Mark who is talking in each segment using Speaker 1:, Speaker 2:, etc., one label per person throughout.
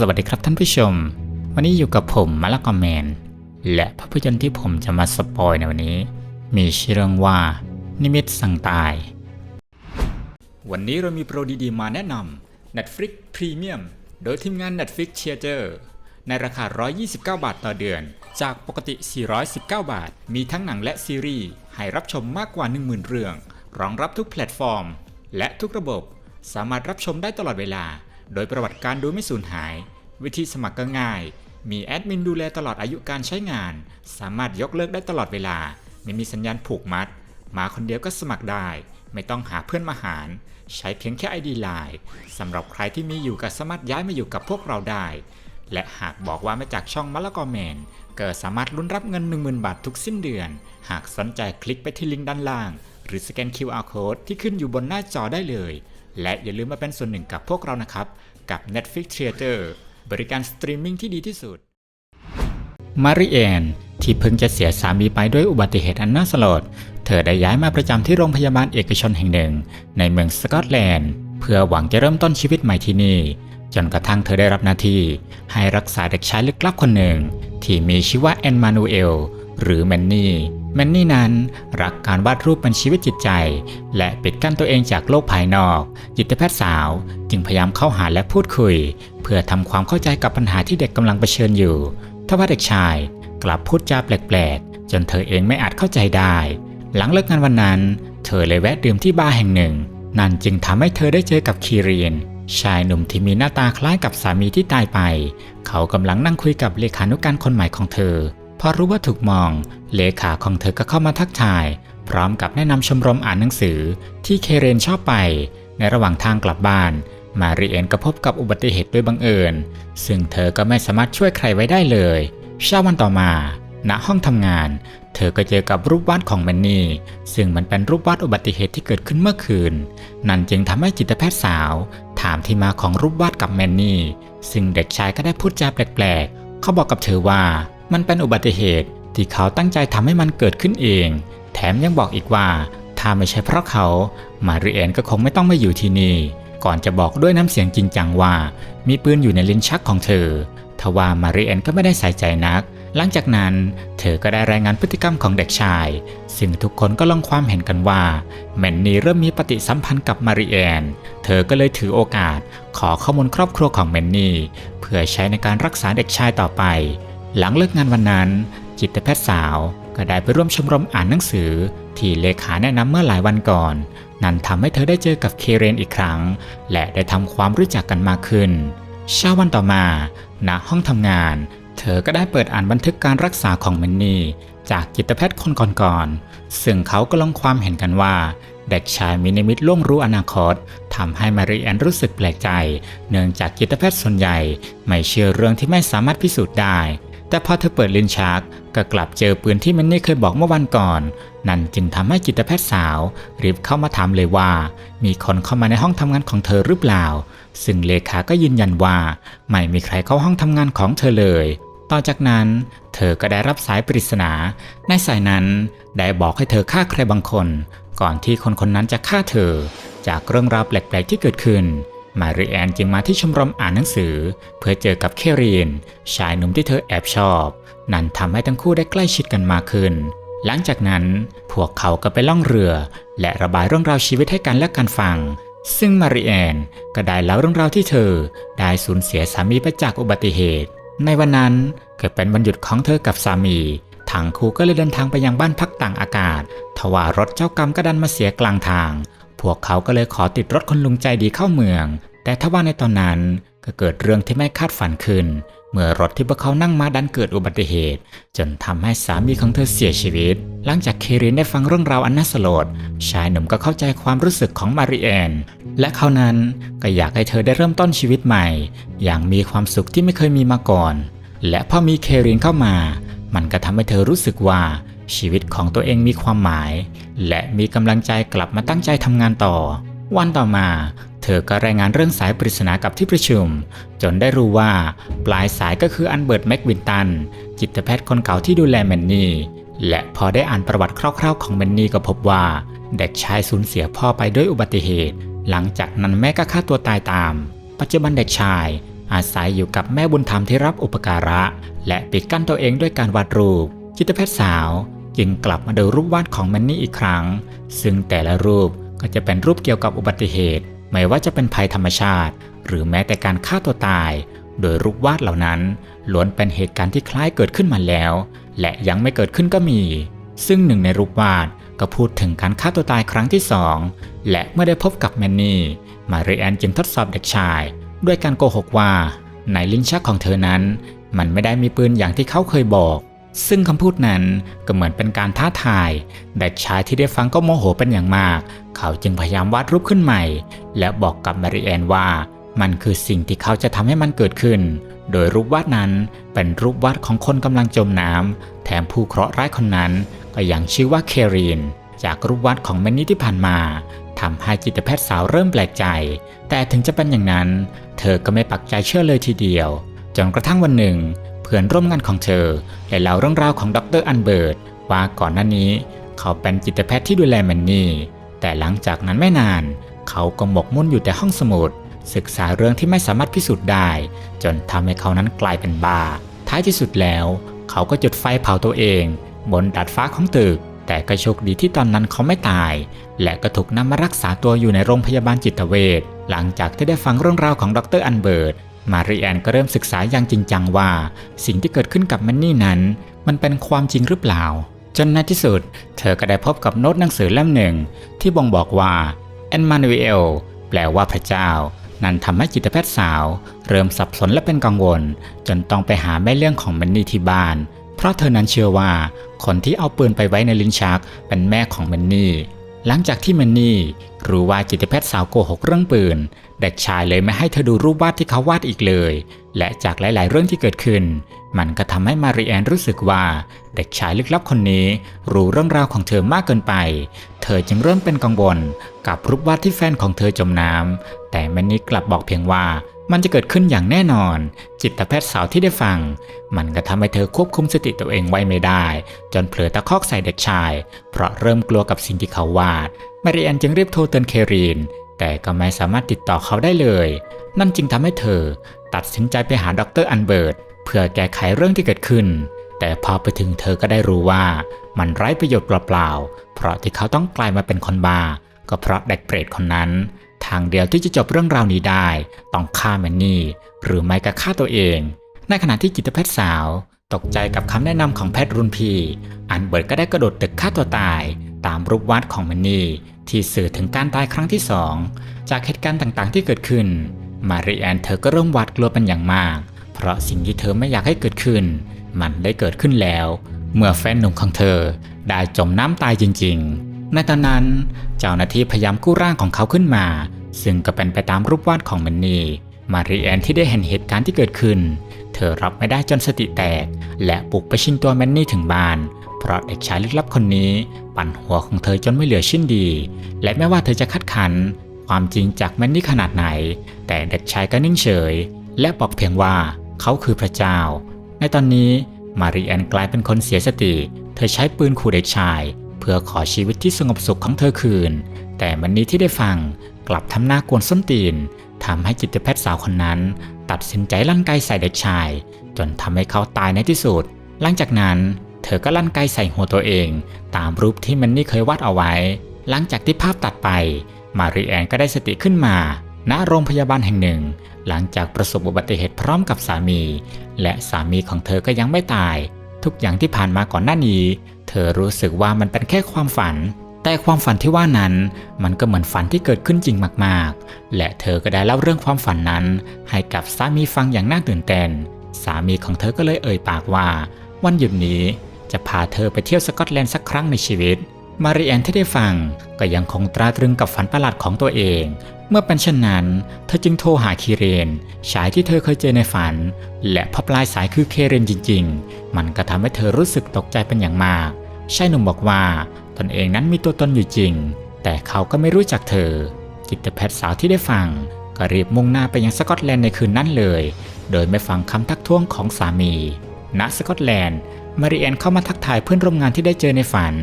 Speaker 1: สวัสดีครับท่านผู้ชม วันนี้อยู่กับผมมาละกอแมน และภาพยนตร์ที่ผมจะมาสปอยในวันนี้ มีชื่อเรื่องว่า นิมิตสั่งตาย วันนี้เรามีโปรดีๆมาแนะนำ Netflix Premium โดยทีมงาน Netflix Theater ในราคา 129 บาทต่อเดือน จากปกติ 419 บาท มีทั้งหนังและซีรีส์ให้รับชมมากกว่า 10,000 เรื่อง รองรับทุกแพลตฟอร์ม และทุกระบบ สามารถรับชมได้ตลอดเวลา โดยประวัติการดูไม่สูญหาย วิธีสมัครก็ง่าย มีแอดมินดูแลตลอดอายุการใช้งาน สามารถยกเลิกได้ตลอดเวลา ไม่มีสัญญาณผูกมัด มาคนเดียวก็สมัครได้ ไม่ต้องหาเพื่อนมาหาร ใช้เพียงแค่ ID Line สำหรับใครที่มีอยู่ก็สามารถย้ายมาอยู่กับพวกเราได้ และหากบอกว่ามาจากช่องมะละกอแมนก็สามารถลุ้นรับเงิน 10,000 บาททุกสิ้นเดือน หากสนใจคลิกไปที่ลิงก์ด้านล่าง หรือสแกน QR Code ที่ขึ้นอยู่บนหน้าจอได้เลย และอย่าลืมมาเป็นส่วนหนึ่งกับพวกเรานะครับ กับ Netflix Theater บริการสตรีมมิ่งที่ดีที่สุด มาริแอนที่เพิ่งจะเสียสามีไปด้วยอุบัติเหตุอันน่าสลด เธอได้ย้ายมาประจำที่โรงพยาบาลเอกชนแห่งหนึ่ง ในเมืองสกอตแลนด์ เพื่อหวังจะเริ่มต้นชีวิตใหม่ที่นี่ จนกระทั่งเธอได้รับหน้าที่ ให้รักษาเด็กชายลึกลับคนหนึ่ง ที่มีชื่อว่าแอนมานูเอลหรือแมนนี่ แมนนี่นั้นรักการวาดรูปเป็นชีวิตจิตใจ และปิดกั้นตัวเองจากโลกภายนอก จิตแพทย์สาว จึงพยายามเข้าหาและพูดคุย เพื่อทำความเข้าใจกับปัญหาที่เด็กกำลังเผชิญอยู่ทว่าเด็กชาย กลับพูดจาแปลกๆ จนเธอเองไม่อาจเข้าใจได้ หลังเลิกงานวันนั้น เธอเลยแวะดื่มที่บาร์แห่งหนึ่ง นั่นจึงทำให้เธอได้เจอกับคีเรียนชายหนุ่มที่มีหน้าตาคล้ายกับสามีที่ตายไป เขากำลังนั่งคุยกับเลขานุการคนใหม่ของเธอ พอรู้ว่าถูกมอง เลขาของเธอก็เข้ามาทักทาย พร้อมกับแนะนำชมรมอ่านหนังสือที่เคเรนชอบไป ในระหว่างทางกลับบ้าน มาริเอนก็พบกับอุบัติเหตุด้วยบังเอิญ ซึ่งเธอก็ไม่สามารถช่วยใครไว้ได้เลยเช้าวันต่อมาณห้องทำงาน เธอก็เจอกับรูปวาดของแมนนี่ ซึ่งมันเป็นรูปวาดอุบัติเหตุที่เกิดขึ้นเมื่อคืน นั่นจึงทำให้จิตแพทย์สาว ถามที่มาของรูปวาดกับแมนนี่ ซึ่งเด็กชายก็ได้พูดจาแปลกๆ เขาบอกกับเธอว่า มันเป็นอุบัติเหตุที่เขาตั้งใจทำให้มันเกิดขึ้นเอง แถมยังบอกอีกว่า ถ้าไม่ใช่เพราะเขา มาริเอนก็คงไม่ต้องมาอยู่ที่นี่ ก่อนจะบอกด้วยน้ำเสียงจริงจังว่า มีปืนอยู่ในลิ้นชักของเธอทว่ามาริเอนก็ไม่ได้ใส่ใจนัก หลังจากนั้น เธอก็ได้รายงานพฤติกรรมของเด็กชาย ซึ่งทุกคนก็ลงความเห็นกันว่าแมนนี่เริ่มมีปฏิสัมพันธ์กับมาริแอน เธอก็เลยถือโอกาส ขอข้อมูลครอบครัวของแมนนี่เพื่อใช้ในการรักษาเด็กชายต่อไป หลังเลิกงานวันนั้น จิตแพทย์สาวก็ได้ไปร่วมชมรมอ่านหนังสือ ที่เลขาแนะนำเมื่อหลายวันก่อน นั่นทำให้เธอได้เจอกับเคเรนอีกครั้ง และได้ทำความรู้จักกันมากขึ้น เช้าวันต่อมาณห้องทำงาน เธอก็ได้เปิดอ่านบันทึกการรักษาของแมนนี่ จากจิตแพทย์คนก่อนๆซึ่งเขาก็ลงความเห็นกันว่า เด็กชายมีนิมิตล่วงรู้อนาคตทำให้มาริแอนรู้สึกแปลกใจ เนื่องจากจิตแพทย์ส่วนใหญ่ ไม่เชื่อเรื่องที่ไม่สามารถพิสูจน์ได้ แต่พอเธอเปิดลิ้นชักก็กลับเจอปืนที่แมนนี่เคยบอกเมื่อวันก่อน นั่นจึงทำให้จิตแพทย์สาว รีบเข้ามาถามเลยว่า มีคนเข้ามาในห้องทำงานของเธอหรือเปล่า ซึ่งเลขาก็ยืนยันว่า ไม่มีใครเข้าห้องทำงานของเธอเลย ต่อจากนั้น เธอก็ได้รับสายปริศนา ในสายนั้นได้บอกให้เธอฆ่าใครบางคน ก่อนที่คนคนนั้นจะฆ่าเธอ จากเรื่องราวแปลกๆที่เกิดขึ้น มาริแอนจึงมาที่ชมรมอ่านหนังสือ เพื่อเจอกับเครีนชายหนุ่มที่เธอแอบชอบ นั่นทำให้ทั้งคู่ได้ใกล้ชิดกันมากขึ้น หลังจากนั้นพวกเขาก็ไปล่องเรือ และระบายเรื่องราวชีวิตให้กันและกันฟัง ซึ่งมาริแอนก็ได้เล่าเรื่องราวที่เธอ ได้สูญเสียสามีไปจากอุบัติเหตุ ในวันนั้นเกิดเป็นวันหยุดของเธอกับสามีทั้งคู่ก็เลยเดินทางไปยังบ้านพักต่างอากาศ ทว่ารถเจ้ากรรมก็ดันมาเสียกลางทาง พวกเขาก็เลยขอติดรถคนลุงใจดีเข้าเมือง แต่ทว่าในตอนนั้นก็เกิดเรื่องที่ไม่คาดฝันขึ้น เมื่อรถที่พวกเขานั่งมาดันเกิดอุบัติเหตุ จนทำให้สามีของเธอเสียชีวิต หลังจากเครินได้ฟังเรื่องราวอันน่าสลด ชายหนุ่มก็เข้าใจความรู้สึกของมาริแอน และเขานั้นก็อยากให้เธอได้เริ่มต้นชีวิตใหม่ อย่างมีความสุขที่ไม่เคยมีมาก่อน และพอมีเครินเข้ามา มันก็ทำให้เธอรู้สึกว่า ชีวิตของตัวเองมีความหมาย และมีกำลังใจกลับมาตั้งใจทำงานต่อ วันต่อมา เธอก็รายงานเรื่องสายปริศนากับที่ประชุม จนได้รู้ว่าปลายสายก็คืออันเบิร์ตแม็กวินตัน จิตแพทย์คนเก่าที่ดูแลแมนนี่ และพอได้อ่านประวัติคร่าวๆของแมนนี่ก็พบว่า เด็กชายสูญเสียพ่อไปด้วยอุบัติเหตุ หลังจากนั้นแม่ก็ฆ่าตัวตายตาม ปัจจุบันเด็กชายอาศัยอยู่กับแม่บุญธรรมที่รับอุปการะ และปิดกั้นตัวเองด้วยการวาดรูป จิตแพทย์สาวจึงกลับมาดูรูปวาดของแมนนี่อีกครั้ง ซึ่งแต่ละรูปก็จะเป็นรูปเกี่ยวกับอุบัติเหตุ ไม่ว่าจะเป็นภัยธรรมชาติ หรือแม้แต่การฆ่าตัวตาย โดยรูปวาดเหล่านั้นล้วนเป็นเหตุการณ์ที่คล้ายเกิดขึ้นมาแล้ว และยังไม่เกิดขึ้นก็มี ซึ่งหนึ่งในรูปวาดก็พูดถึงการฆ่าตัวตายครั้งที่สองและเมื่อได้พบกับแมนนี่ มาริแอนจึงทดสอบเด็กชาย ด้วยการโกหกว่าในลิ้นชักของเธอนั้น มันไม่ได้มีปืนอย่างที่เขาเคยบอก ซึ่งคำพูดนั้นก็เหมือนเป็นการท้าทายเด็กชายที่ได้ฟังก็โมโหเป็นอย่างมาก เขาจึงพยายามวาดรูปขึ้นใหม่ และบอกกับมาริแอนว่า มันคือสิ่งที่เขาจะทำให้มันเกิดขึ้น โดยรูปวาดนั้นเป็นรูปวาดของคนกำลังจมน้ำแถมผู้เคราะห์ร้ายคนนั้นก็ยังชื่อว่าเครีนจากรูปวาดของแมนนี่ที่ผ่านมาทำให้จิตแพทย์สาวเริ่มแปลกใจ แต่ถึงจะเป็นอย่างนั้น เธอก็ไม่ปักใจเชื่อเลยทีเดียว จนกระทั่งวันหนึ่ง พื่อนร่วมงานของเธอได้เล่าเรื่องราวของดรอันเบิร์ตว่าก่อนหน้านี้ เขาเป็นจิตแพทย์ที่ดูแลแมนนี่ แต่หลังจากนั้นไม่นาน เขาก็หมกมุ่นอยู่แต่ห้องสมุด ศึกษาเรื่องที่ไม่สามารถพิสูจน์ได้ จนทำให้เขานั้นกลายเป็นบ้า ท้ายที่สุดแล้ว เขาก็จุดไฟเผาตัวเอง บนดาดฟ้าของตึก แต่ก็โชคดีที่ตอนนั้นเขาไม่ตาย และก็ถูกนำมารักษาตัวอยู่ในโรงพยาบาลจิตเวชหลังจากที่ได้ฟังเรื่องราวของดรอันเบิร์ต มาริแอนก็เริ่มศึกษาอย่างจริงจังว่า สิ่งที่เกิดขึ้นกับแมนนี่นั้น มันเป็นความจริงหรือเปล่า จนในที่สุด เธอก็ได้พบกับโน้ตหนังสือเล่มหนึ่ง ที่บ่งบอกว่าแอนมานูเอลแปลว่าพระเจ้า นั่นทำให้จิตแพทย์สาว เริ่มสับสนและเป็นกังวล จนต้องไปหาแม่เรื่องของแมนนี่ที่บ้าน เพราะเธอนั้นเชื่อว่า คนที่เอาปืนไปไว้ในลิ้นชักเป็นแม่ของแมนนี่ หลังจากที่แมนนี่รู้ว่าจิตแพทย์สาวโกหกเรื่องปืน เด็กชายเลยไม่ให้เธอดูรูปวาดที่เขาวาดอีกเลย และจากหลาย ๆ เรื่องที่เกิดขึ้น มันก็ทำให้มาริแอนรู้สึกว่า เด็กชายลึกลับคนนี้ รู้เรื่องราวของเธอมากเกินไป เธอจึงเริ่มเป็นกังวลกับรูปวาดที่แฟนของเธอจมน้ำแต่แมนนี่กลับบอกเพียงว่า มันจะเกิดขึ้นอย่างแน่นอน จิตแพทย์สาวที่ได้ฟัง มันก็ทำให้เธอควบคุมสติตัวเองไว้ไม่ได้ จนเผลอตะคอกใส่เด็กชาย เพราะเริ่มกลัวกับสิ่งที่เขาวาดมาริแอนจึงรีบโทรเตือนเครีน แต่ก็ไม่สามารถติดต่อเขาได้เลย นั่นจึงทำให้เธอ ตัดสินใจไปหาดรอันเบิร์ตเพื่อแก้ไขเรื่องที่เกิดขึ้น แต่พอไปถึงเธอก็ได้รู้ว่า มันไร้ประโยชน์เปล่าๆเพราะที่เขาต้องกลายมาเป็นคนบ้าก็เพราะเด็กเปรตคนนั้นางเดียวที่จะจบเรื่องราวนี้ได้ ต้องฆ่าแมนนี่ หรือไม่ก็ฆ่าตัวเอง ในขณะที่จิตแพทย์สาว ตกใจกับคำแนะนำของแพทย์รุ่นพี่ อันเบิร์ตก็ได้กระโดดตึกฆ่าตัวตาย ตามรูปวาดของแมนนี่ ที่สื่อถึงการตายครั้งที่สองจากเหตุการณ์ต่างๆ ที่เกิดขึ้น มาริแอนเธอก็เริ่มหวาดกลัวเป็นอย่างมาก เพราะสิ่งที่เธอไม่อยากให้เกิดขึ้น มันได้เกิดขึ้นแล้ว เมื่อแฟนหนุ่มของเธอได้จมน้ำตายจริง ๆในตอนนั้น เจ้าหน้าที่พยายามกู้ร่างของเขาขึ้นมา ซึ่งก็เป็นไปตามรูปวาดของมันนี่มาริแอนที่ได้เห็นเหตุการณ์ที่เกิดขึ้น เธอรับไม่ได้จนสติแตก และปลุกไปชิงตัวแมนนี่ถึงบ้าน เพราะเด็กชายลึกลับคนนี้ปั่นหัวของเธอจนไม่เหลือชิ้นดี และแม้ว่าเธอจะคัดค้านความจริงจากแมนนี่ขนาดไหน แต่เด็กชายก็นิ่งเฉย และบอกเพียงว่าเขาคือพระเจ้า ในตอนนี้มาริแอนกลายเป็นคนเสียสติ เธอใช้ปืนขู่เด็กชาย เพื่อขอชีวิตที่สงบสุขของเธอคืน แต่มันนี้ที่ได้ฟัง กลับทำหน้ากวนส้นตีนทำให้จิตแพทย์สาวคนนั้น ตัดสินใจลั่นไกใส่เด็กชาย จนทำให้เขาตายในที่สุด หลังจากนั้น เธอก็ลั่นไกใส่หัวตัวเอง ตามรูปที่มันนี่เคยวาดเอาไว้ หลังจากที่ภาพตัดไป มาริแอนก็ได้สติขึ้นมาณโรงพยาบาลแห่งหนึ่ง หลังจากประสบอุบัติเหตุพร้อมกับสามี และสามีของเธอก็ยังไม่ตาย ทุกอย่างที่ผ่านมาก่อนหน้านี้ เธอรู้สึกว่ามันเป็นแค่ความฝัน แต่ความฝันที่ว่านั้นมันก็เหมือนฝันที่เกิดขึ้นจริงมากๆ และเธอก็ได้เล่าเรื่องความฝันนั้น ให้กับสามีฟังอย่างน่าตื่นเต้น สามีของเธอก็เลยเอ่ยปากว่า วันหยุดนี้จะพาเธอไปเที่ยวสกอตแลนด์สักครั้งในชีวิต มาริแอนที่ได้ฟังก็ยังคงตราตรึงกับฝันประหลาดของตัวเอง เมื่อเป็นเช่นนั้น เธอจึงโทรหาคีเรนชายที่เธอเคยเจอในฝัน และพอปลายสายคือเคเรนจริง ๆ มันก็ทำให้เธอรู้สึกตกใจเป็นอย่างมาก ชายหนุ่มบอกว่าตนเองนั้นมีตัวตนอยู่จริง แต่เขาก็ไม่รู้จักเธอ จิตแพทย์สาวที่ได้ฟัง ก็รีบมุ่งหน้าไปยังสกอตแลนด์ในคืนนั้นเลย โดยไม่ฟังคำทักท้วงของสามี ณ สกอตแลนด์ มาริแอนเข้ามาทักทายเพื่อนร่วมงานที่ได้เจอในฝัน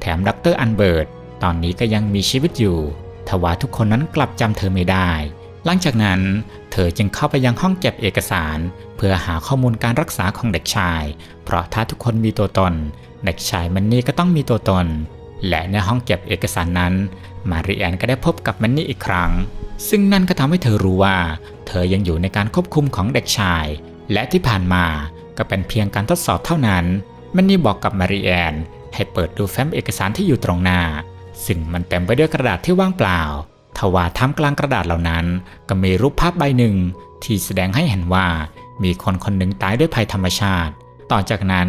Speaker 1: แถมดรอันเบิร์ตตอนนี้ก็ยังมีชีวิตอยู่ ทว่าทุกคนนั้นกลับจำเธอไม่ได้ หลังจากนั้น เธอจึงเข้าไปยังห้องเก็บเอกสาร เพื่อหาข้อมูลการรักษาของเด็กชาย เพราะถ้าทุกคนมีตัวตน เด็กชายมันนี่ก็ต้องมีตัวตน และในห้องเก็บเอกสารนั้น มาริแอนก็ได้พบกับมันนี่อีกครั้ง ซึ่งนั่นก็ทำให้เธอรู้ว่า เธอยังอยู่ในการควบคุมของเด็กชาย และที่ผ่านมาก็เป็นเพียงการทดสอบเท่านั้น มันนี่บอกกับมาริแอนให้เปิดดูแฟ้มเอกสารที่อยู่ตรงหน้า ซึ่งมันเต็มไปด้วยกระดาษที่ว่างเปล่าทว่าท่ามกลางกระดาษเหล่านั้น ก็มีรูปภาพใบหนึ่ง ที่แสดงให้เห็นว่ามีคนคนหนึ่งตายด้วยภัยธรรมชาติ ต่อจากนั้น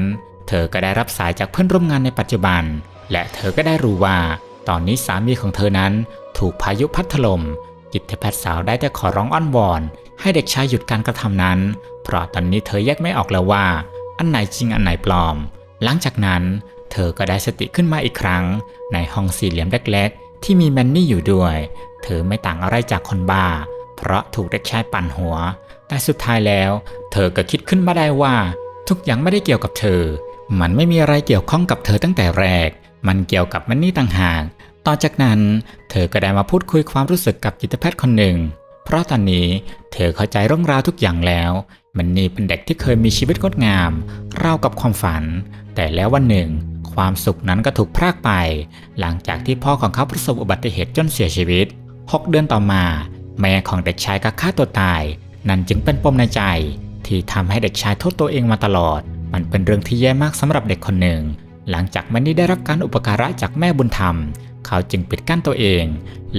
Speaker 1: เธอก็ได้รับสายจากเพื่อนร่วมงานในปัจจุบัน และเธอก็ได้รู้ว่า ตอนนี้สามีของเธอนั้นถูกพายุพัดถล่มจิตแพทย์สาวได้แต่ขอร้องอ้อนวอน ให้เด็กชายหยุดการกระทำนั้น เพราะตอนนี้เธอแยกไม่ออกแล้วว่า อันไหนจริงอันไหนปลอม หลังจากนั้น เธอก็ได้สติขึ้นมาอีกครั้ง ในห้องสี่เหลี่ยมเล็กๆ ที่มีแมนนี่อยู่ด้วย เธอไม่ต่างอะไรจากคนบ้า เพราะถูกเด็กชายปั่นหัว แต่สุดท้ายแล้ว เธอก็คิดขึ้นมาได้ว่า ทุกอย่างไม่ได้เกี่ยวกับเธอ มันไม่มีอะไรเกี่ยวข้องกับเธอตั้งแต่แรก มันเกี่ยวกับแมนนี่ต่างหาก ต่อจากนั้น เธอก็ได้มาพูดคุยความรู้สึกกับจิตแพทย์คนหนึ่ง เพราะตอนนี้เธอเข้าใจเรื่องราวทุกอย่างแล้ว มันนี่เป็นเด็กที่เคยมีชีวิตงดงามราวกับความฝัน แต่แล้ววันหนึ่ง ความสุขนั้นก็ถูกพรากไป หลังจากที่พ่อของเขาประสบอุบัติเหตุจนเสียชีวิต 6 เดือนต่อมา แม่ของเด็กชายก็ฆ่าตัวตาย นั่นจึงเป็นปมในใจ ที่ทำให้เด็กชายโทษตัวเองมาตลอด มันเป็นเรื่องที่แย่มากสำหรับเด็กคนหนึ่ง หลังจากมันนี่ได้รับการอุปการะจากแม่บุญธรรม เขาจึงปิดกั้นตัวเอง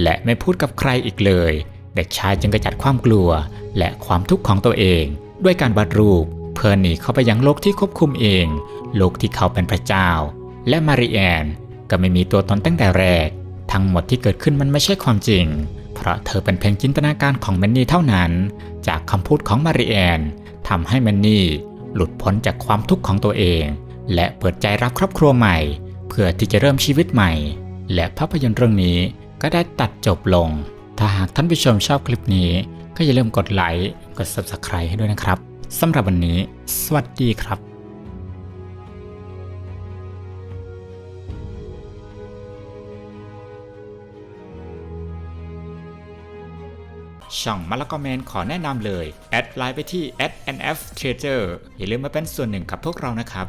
Speaker 1: และไม่พูดกับใครอีกเลย เด็กชายจึงกระจัดความกลัว และความทุกข์ของตัวเอง ด้วยการวาดรูป เพื่อหนีเข้าไปยังโลกที่ควบคุมเอง โลกที่เขาเป็นพระเจ้า และมาริแอนก็ไม่มีตัวตนตั้งแต่แรก ทั้งหมดที่เกิดขึ้นมันไม่ใช่ความจริง เพราะเธอเป็นเพียงจินตนาการของแมนนี่เท่านั้น จากคำพูดของมาริแอนทำให้แมนนี่ หลุดพ้นจากความทุกข์ของตัวเอง และเปิดใจรับครอบครัวใหม่ เพื่อที่จะเริ่มชีวิตใหม่ และภาพยนตร์เรื่องนี้ก็ได้ตัดจบลง ถ้าหากท่านผู้ชมชอบคลิปนี้ ก็อย่าลืมกดไลค์กด Subscribe ให้ด้วยนะครับสำหรับวันนี้ สวัสดีครับ ช่องมะละกอแมนขอแนะนำเลย แอดไลน์ไปที่ @nftrader อย่าลืมมาเป็นส่วนหนึ่งกับพวกเรานะครับ